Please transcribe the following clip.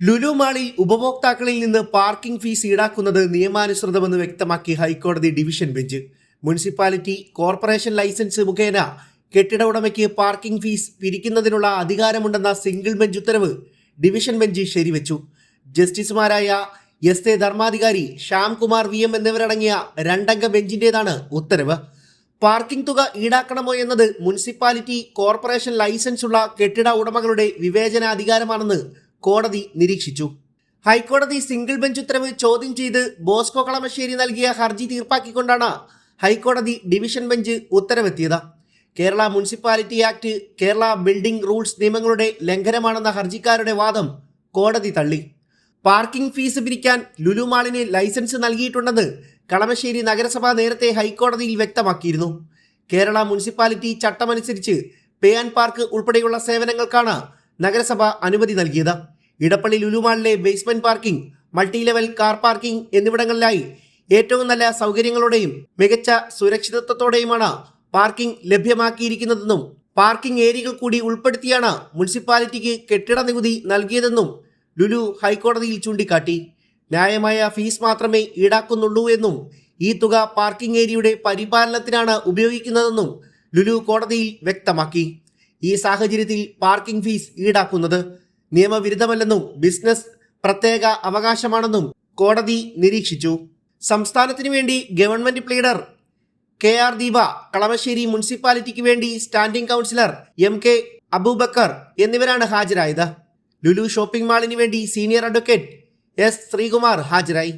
ലുലു മാളിൽ ഉപഭോക്താക്കളിൽ നിന്ന് പാർക്കിംഗ് ഫീസ് ഈടാക്കുന്നത് നിയമാനുസൃതമെന്ന് വ്യക്തമാക്കി ഹൈക്കോടതി division bench. Municipality corporation licence മുഖേന കെട്ടിട ഉടമയ്ക്ക് പാർക്കിംഗ് ഫീസ് പിരിക്കുന്നതിനുള്ള അധികാരമുണ്ടെന്ന സിംഗിൾ ബെഞ്ച് ഉത്തരവ് ഡിവിഷൻ ബെഞ്ച് ശരിവെച്ചു. ജസ്റ്റിസുമാരായ S A Dharmadhikari Shyamkumar V M എന്നിവരടങ്ങിയ രണ്ടംഗ ബെഞ്ചിന്റേതാണ് ഉത്തരവ്. പാർക്കിംഗ് തുക ഈടാക്കണമോ എന്നത് മുനിസിപ്പാലിറ്റി കോർപ്പറേഷൻ ലൈസൻസ് ഉള്ള കെട്ടിട ഉടമകളുടെ വിവേചനാധികാരമാണെന്ന് കോടതി നിരീക്ഷിച്ചു. ഹൈക്കോടതി സിംഗിൾ ബെഞ്ച് ഉത്തരവ് ചോദ്യം ചെയ്ത് ബോസ്കോ കളമശ്ശേരി നൽകിയ ഹർജി തീർപ്പാക്കിക്കൊണ്ടാണ് ഹൈക്കോടതി division bench ഉത്തരവെത്തിയത്. Kerala municipality act Kerala building rules നിയമങ്ങളുടെ ലംഘനമാണെന്ന ഹർജിക്കാരുടെ വാദം കോടതി തള്ളി. പാർക്കിംഗ് ഫീസ് പിരിക്കാൻ ലുലുമാളിന് ലൈസൻസ് നൽകിയിട്ടുണ്ടെന്ന് കളമശ്ശേരി നഗരസഭ നേരത്തെ ഹൈക്കോടതിയിൽ വ്യക്തമാക്കിയിരുന്നു. കേരള മുനിസിപ്പാലിറ്റി ചട്ടമനുസരിച്ച് പേ ആൻഡ് പാർക്ക് ഉൾപ്പെടെയുള്ള സേവനങ്ങൾക്കാണ് നഗരസഭ അനുമതി നൽകിയത്. Edappally ലുലുമാളിലെ basement parking multi level car parking എന്നിവിടങ്ങളിലായി ഏറ്റവും നല്ല സൗകര്യങ്ങളോടെയും മികച്ച സുരക്ഷിതത്വത്തോടെയുമാണ് പാർക്കിംഗ് ലഭ്യമാക്കിയിരിക്കുന്നതെന്നും പാർക്കിംഗ് ഏരിയകൾ കൂടി ഉൾപ്പെടുത്തിയാണ് മുനിസിപ്പാലിറ്റിക്ക് കെട്ടിട നികുതി നൽകിയതെന്നും ലുലു ഹൈക്കോടതിയിൽ ചൂണ്ടിക്കാട്ടി. ന്യായമായ ഫീസ് മാത്രമേ ഈടാക്കുന്നുള്ളൂ എന്നും ഈ തുക പാർക്കിംഗ് ഏരിയയുടെ പരിപാലനത്തിനാണ് ഉപയോഗിക്കുന്നതെന്നും ലുലു കോടതിയിൽ വ്യക്തമാക്കി. ഈ സാഹചര്യത്തിൽ പാർക്കിംഗ് ഫീസ് ഈടാക്കുന്നത് നിയമവിരുദ്ധമല്ലെന്നും ബിസിനസ് പ്രത്യേക അവകാശമാണെന്നും കോടതി നിരീക്ഷിച്ചു. സംസ്ഥാനത്തിനു വേണ്ടി government pleader K R Deepa Kalamassery മുനിസിപ്പാലിറ്റിക്ക് വേണ്ടി standing councillor M K Aboobacker എന്നിവരാണ് ഹാജരായത്. ലുലു ഷോപ്പിംഗ് മാളിന് വേണ്ടി സീനിയർ അഡ്വക്കേറ്റ് എസ് ശ്രീകുമാർ ഹാജരായി.